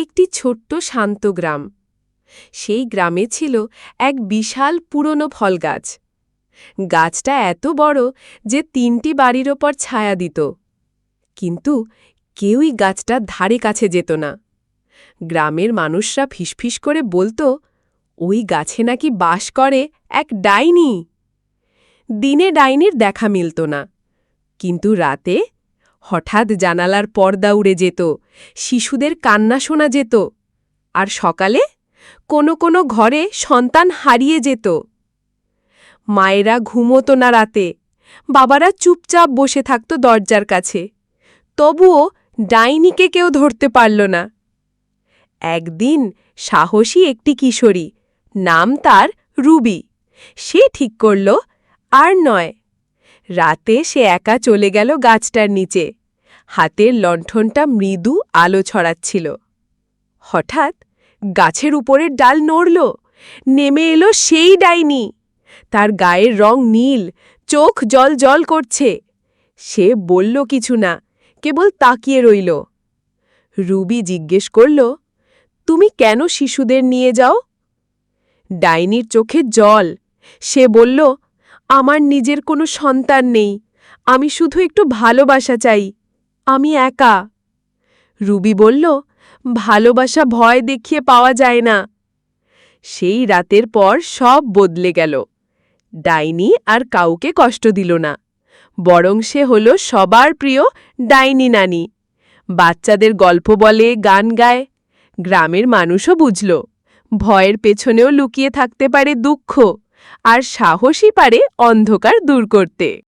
একটি ছোট্ট শান্ত গ্রাম। সেই গ্রামে ছিল এক বিশাল পুরনো ফল গাছ। গাছটা এত বড় যে তিনটি বাড়ির ওপর ছায়া দিত। কিন্তু কেউই গাছটার ধারে কাছে যেত না। গ্রামের মানুষরা ফিসফিস করে বলতো, ওই গাছে নাকি বাস করে এক ডাইনি। দিনে ডাইনির দেখা মিলত না। কিন্তু রাতে হঠাৎ জানালার পর্দা উড়ে যেত, শিশুদের কান্না শোনা যেত, আর সকালে কোনো কোনো ঘরে সন্তান হারিয়ে যেত। মায়েরা ঘুমোতো না রাতে, বাবারা চুপচাপ বসে থাকত দরজার কাছে, তবুও ডাইনিকে কেউ ধরতে পারল না। একদিন সাহসী একটি কিশোরী, নাম তার রুবি, সে ঠিক করল আর নয়। রাতে সে একা চলে গেল গাছটার নিচে। হাতের লণ্ঠনটা মৃদু আলো ছড়াচ্ছিল। হঠাৎ গাছের উপরের ডাল নড়ল। নেমে এলো সেই ডাইনি। তার গায়ের রং নীল, চোখ জল জল করছে। সে বলল কিছু না, কেবল তাকিয়ে রইল। রুবি জিজ্ঞেস করল, তুমি কেন শিশুদের নিয়ে যাও? ডাইনির চোখে জল। সে বলল আমার নিজের কোনো সন্তান নেই। আমি শুধু একটু ভালোবাসা চাই। আমি একা। রুবি বলল, ভালোবাসা ভয় দেখিয়ে পাওয়া যায় না। সেই রাতের পর সব বদলে গেল। ডাইনি আর কাউকে কষ্ট দিল না। বরং সে হল সবার প্রিয় ডাইনি নানি। বাচ্চাদের গল্প বলে, গান গায়। গ্রামের মানুষও বুঝল, ভয়ের পেছনেও লুকিয়ে থাকতে পারে দুঃখ। আর সাহসী পারে অন্ধকার দূর করতে।